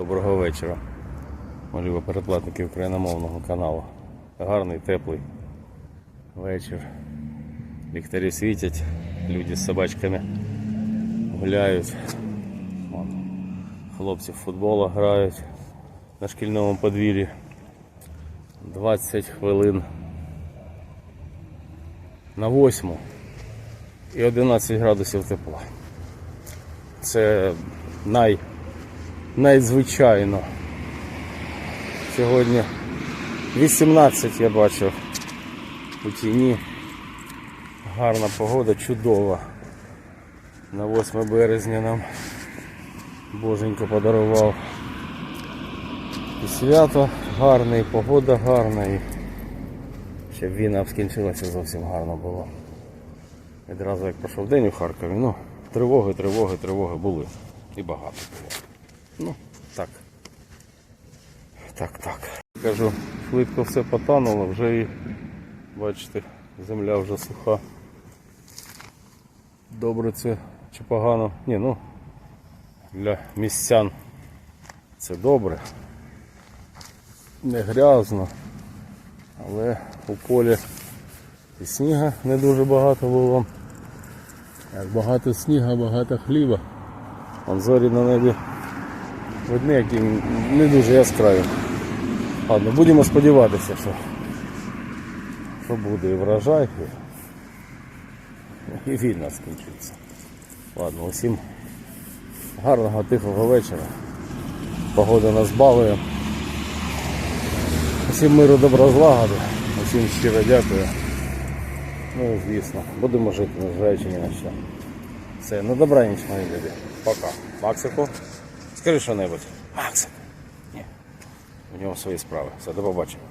Доброго вечора. Малюва передплатники україномовного каналу. Гарний, теплий вечір. Ліхтарі світять, люди з собачками гуляють. Вон, Хлопці в футбол грають на шкільному подвір'ї. 20 хвилин на 8 і 11 градусів тепла. Це най надзвичайно. Сьогодні 18 я бачив у тіні. Гарна погода, чудова. На 8 березня нам Боженько подарував. І свято гарне, і погода гарна, і щоб війна скінчилася зовсім гарно було. Відразу як пройшов день у Харкові, ну, тривоги, тривоги, тривоги були. І багато було. Ну, так. Так, так. Кажу, швидко все потануло, вже і, бачите, земля вже суха. Добре це чи погано? Ні, ну для містян це добре. Не грязно, але у полі і сніга не дуже багато було. Як багато сніга, багато хліба. Вон зорі на небі видні, які не дуже яскраві. Ладно, будемо сподіватися, що, що буде і врожай, і, війна скінчиться. Ладно, усім гарного тихого вечора. Погода нас балує. Усім миру добра злагоди. Усім щиро дякую. Ну звісно, будемо жити, незважаючи ні на що. Все, на добраніч, мої люди. Пока. Максику, скажи що-небудь. Макс. Ні. У нього свої справи. Все, до побачення.